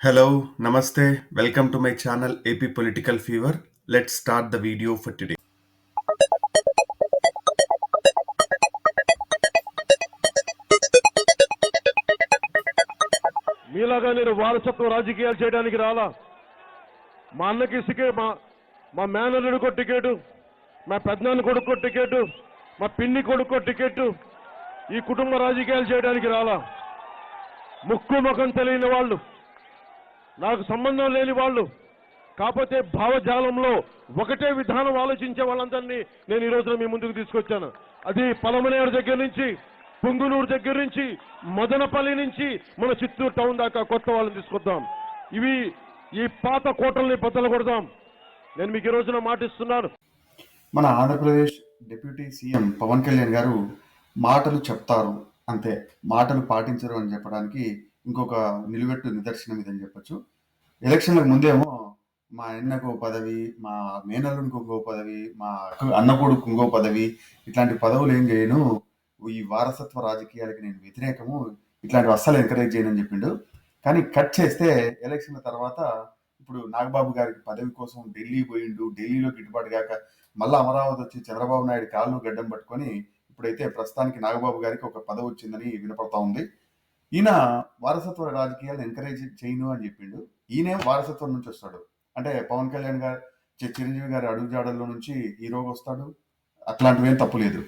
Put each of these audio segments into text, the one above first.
Hello నమస్తే welcome to my channel AP political fever let start the video for today మీలాగా నేను వారసత్వ రాజకీయాలు చేయడానికి రాలా? మా అన్నకి ఇసుకే మా మా మేనల్లుడికో టికెట్ మా పెద్దనాన్న కొడుకు టికెట్ మా పిన్ని కొడుకు టికెట్ ఈ కుటుంబ రాజకీయాలు చేయడానికి రాలా? ముక్కు ముఖం తెలియని వాళ్ళు నాకు సంబంధం లేని వాళ్ళు. కాకపోతే భావజాలంలో ఒకటే విధానం ఆలోచించే వాళ్ళందరినీ నేను ఈ రోజున మీ ముందుకు తీసుకొచ్చాను. అది పలమనేరు దగ్గర నుంచి పుంగునూరు దగ్గర నుంచి మదనపల్లి నుంచి మన చిత్తూరు టౌన్ దాకా కొత్త వాళ్ళని తీసుకొద్దాం. ఇవి ఈ పాత కోటల్ని బద్దలు కొడదాం నేను మీకు ఈ రోజున మాటిస్తున్నాను. మన ఆంధ్రప్రదేశ్ డిప్యూటీ సీఎం పవన్ కళ్యాణ్ గారు మాటలు చెప్తారు. అంతే మాటలు పాటించరు అని చెప్పడానికి ఇంకొక నిలువెట్టు నిదర్శనం ఇదని చెప్పొచ్చు. ఎలక్షన్లకు ముందేమో మా అన్నకు పదవి మా మేనల్లుడికి ఇంకో పదవి మా అక్క- అన్న కొడుకు ఇంకో పదవి ఇట్లాంటి పదవులు ఏం చేయను. ఈ వారసత్వ రాజకీయాలకి నేను వ్యతిరేకము. ఇట్లాంటివి అస్సలు ఎంకరేజ్ చేయనని చెప్పిండు. కానీ కట్ చేస్తే ఎలక్షన్ల తర్వాత ఇప్పుడు నాగబాబు గారికి పదవి కోసం ఢిల్లీ పోయిండు. ఢిల్లీలో గిట్టుబాటు కాక మళ్ళీ అమరావతి వచ్చి చంద్రబాబు నాయుడు కాళ్ళు గడ్డం పట్టుకొని ఇప్పుడైతే ప్రస్తుతానికి నాగబాబు గారికి ఒక పదవి వచ్చిందని వినపడతా ఉంది. ఈయన వారసత్వ రాజకీయాలు ఎంకరేజ్ చేయను అని చెప్పిండు. ఈయనే వారసత్వం నుంచి వస్తాడు. అంటే పవన్ కళ్యాణ్ గారు చి- చిరంజీవి గారి అడుగుజాడల్లో నుంచి హీరోగా వస్తాడు. అట్లాంటివి ఏం తప్పు లేదు.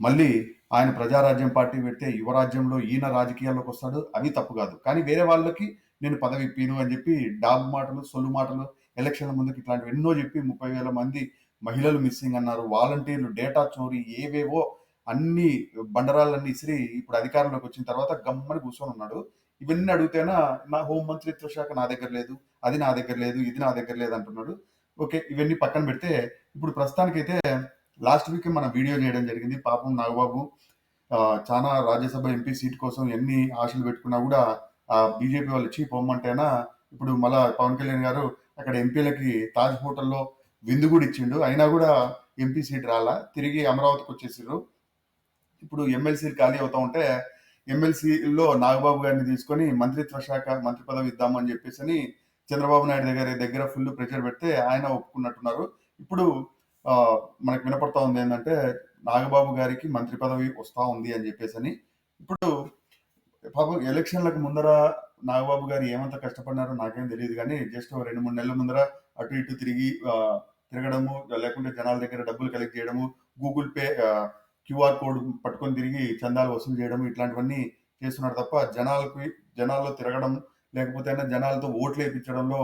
మళ్ళీ ఆయన ప్రజారాజ్యం పార్టీ పెడితే యువరాజ్యంలో ఈయన రాజకీయాల్లోకి వస్తాడు. అవి తప్పు కాదు. కానీ వేరే వాళ్ళకి నేను పదవి ఇప్పిను అని చెప్పి డాబ్ మాటలు సొల్లు మాటలు ఎలక్షన్ల ముందుకు ఇట్లాంటివి ఎన్నో చెప్పి ముప్పై వేల మంది మహిళలు మిస్సింగ్ అన్నారు. వాలంటీర్లు డేటా చోరీ ఏవేవో అన్ని బండరాలన్నీ ఇసిరి ఇప్పుడు అధికారంలోకి వచ్చిన తర్వాత గమ్మని కూర్చొని ఉన్నాడు. ఇవన్నీ అడిగితేనా నా హోం మంత్రిత్వ శాఖ నా దగ్గర లేదు అది నా దగ్గర లేదు ఇది నా దగ్గర లేదు అంటున్నాడు. ఓకే ఇవన్నీ పక్కన పెడితే ఇప్పుడు ప్రస్తుతానికైతే లాస్ట్ వీక్ మనం వీడియో చేయడం జరిగింది. పాపం నాగబాబు చాలా రాజ్యసభ ఎంపీ సీట్ కోసం ఎన్ని ఆశలు పెట్టుకున్నా కూడా ఆ బీజేపీ వాళ్ళు వచ్చి పొమ్మంటేనా ఇప్పుడు మళ్ళా పవన్ కళ్యాణ్ గారు అక్కడ ఎంపీలకి తాజ్ హోటల్లో విందు కూడా ఇచ్చిండు. అయినా కూడా ఎంపీ సీట్ రాలా తిరిగి అమరావతికి వచ్చేసారు ఇప్పుడు ఎమ్మెల్సీలు ఖాళీ అవుతా ఉంటే ఎమ్మెల్సీలో నాగబాబు గారిని తీసుకొని మంత్రిత్వ శాఖ మంత్రి పదవి ఇద్దామని చెప్పేసి అని చంద్రబాబు నాయుడు దగ్గర దగ్గర ఫుల్ ప్రెషర్ పెడితే ఆయన ఒప్పుకున్నట్టున్నారు. ఇప్పుడు మనకు వినపడతా ఉంది ఏంటంటే నాగబాబు గారికి మంత్రి పదవి వస్తా ఉంది అని చెప్పేసి అని ఇప్పుడు పాపం ఎలక్షన్లకు ముందర నాగబాబు గారు ఏమంత కష్టపడినారో నాకేం తెలియదు కానీ జస్ట్ ఓ రెండు మూడు నెలల ముందర అటు ఇటు తిరిగి తిరగడము లేకుంటే జనాల దగ్గర డబ్బులు కలెక్ట్ చేయడము గూగుల్ పే క్యూఆర్ కోడ్ పట్టుకొని తిరిగి చందాలు వసూలు చేయడం ఇట్లాంటివన్నీ చేస్తున్నారు తప్ప జనాలకి జనాల్లో తిరగడం లేకపోతే అయినా జనాలతో ఓట్లు వేయించడంలో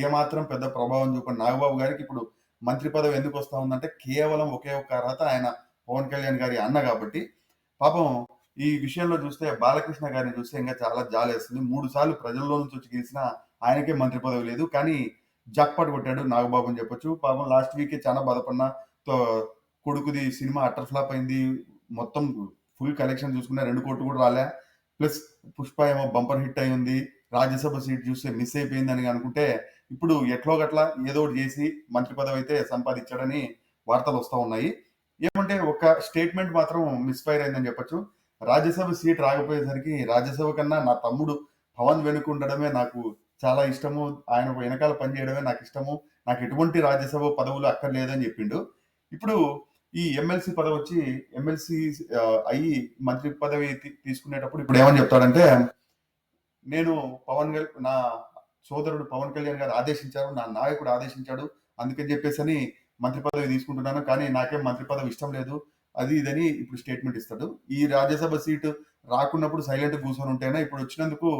ఏమాత్రం పెద్ద ప్రభావం చూపని నాగబాబు గారికి ఇప్పుడు మంత్రి పదవి ఎందుకు వస్తా ఉందంటే కేవలం ఒకే ఒక్క అర్హత ఆయన పవన్ కళ్యాణ్ గారి అన్న కాబట్టి. పాపం ఈ విషయంలో చూస్తే బాలకృష్ణ గారిని చూస్తే ఇంకా చాలా జాలేస్తుంది. మూడు సార్లు ప్రజల్లో నుంచి వచ్చి గెలిచిన ఆయనకే మంత్రి పదవి లేదు. కానీ జక్పాట్ కొట్టాడు నాగబాబు అని చెప్పొచ్చు. పాపం లాస్ట్ వీకే చాలా బాధపడిన తో కొడుకుది సినిమా అట్టర్ ఫ్లాప్ అయింది. మొత్తం ఫుల్ కలెక్షన్ చూసుకున్నా రెండు కోట్లు కూడా రాలే. ప్లస్ పుష్ప ఏమో బంపర్ హిట్ అయి ఉంది. రాజ్యసభ సీట్ చూస్తే మిస్ అయిపోయిందని అనుకుంటే ఇప్పుడు ఎట్లో గట్లా ఏదో ఒకటి చేసి మంత్రి పదవి అయితే సంపాదించాడని వార్తలు వస్తూ ఉన్నాయి. ఏమంటే ఒక స్టేట్మెంట్ మాత్రం మిస్ఫైర్ అయిందని చెప్పొచ్చు. రాజ్యసభ సీట్ రాకపోయేసరికి రాజ్యసభ కన్నా నా తమ్ముడు పవన్ వెనుక ఉండడమే నాకు చాలా ఇష్టము. ఆయన వెనకాల పనిచేయడమే నాకు ఇష్టము. నాకు ఎటువంటి రాజ్యసభ పదవులు అక్కర్లేదని చెప్పిండు. ఇప్పుడు ఈ ఎమ్మెల్సీ పదవి వచ్చి ఎమ్మెల్సీ అయ్యి మంత్రి పదవి తీసుకునేటప్పుడు ఇప్పుడు ఏమని చెప్తాడంటే నేను పవన్ కళ్యాణ్ నా సోదరుడు పవన్ కళ్యాణ్ గారు ఆదేశించారు నా నాయకుడు ఆదేశించాడు అందుకని చెప్పేసి అని మంత్రి పదవి తీసుకుంటున్నాను కానీ నాకేం మంత్రి పదవి ఇష్టం లేదు అది ఇదని ఇప్పుడు స్టేట్మెంట్ ఇస్తాడు. ఈ రాజ్యసభ సీటు రాకున్నప్పుడు సైలెంట్ కూర్చొని ఉంటేనే ఇప్పుడు వచ్చినందుకు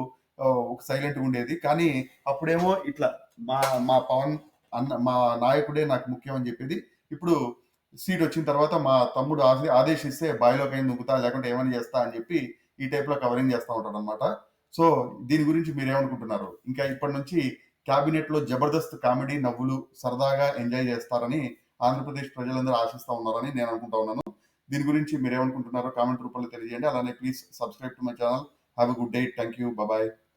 ఒక సైలెంట్ ఉండేది. కానీ అప్పుడేమో ఇట్లా మా మా పవన్ అన్న మా నాయకుడే నాకు ముఖ్యం అని చెప్పేది. ఇప్పుడు సీట్ వచ్చిన తర్వాత మా తమ్ముడు ఆదే- ఆదేశిస్తే బాయిలోకి అయిన దుక్కుతా లేకుంటే ఏమైనా చేస్తా అని చెప్పి ఈ టైప్లో కవరింగ్ చేస్తా ఉంటాడు అనమాట సో దీని గురించి మీరేమనుకుంటున్నారు? ఇంకా ఇప్పటి నుంచి క్యాబినెట్లో జబర్దస్త్ కామెడీ నవ్వులు సరదాగా ఎంజాయ్ చేస్తారని ఆంధ్రప్రదేశ్ ప్రజలందరూ ఆశిస్తా ఉన్నారని నేను అనుకుంటా ఉన్నాను. దీని గురించి మీరేమనుకుంటున్నారో కామెంట్ రూపంలో తెలియజేయండి. అలానే please subscribe to my channel have a good day thank you bye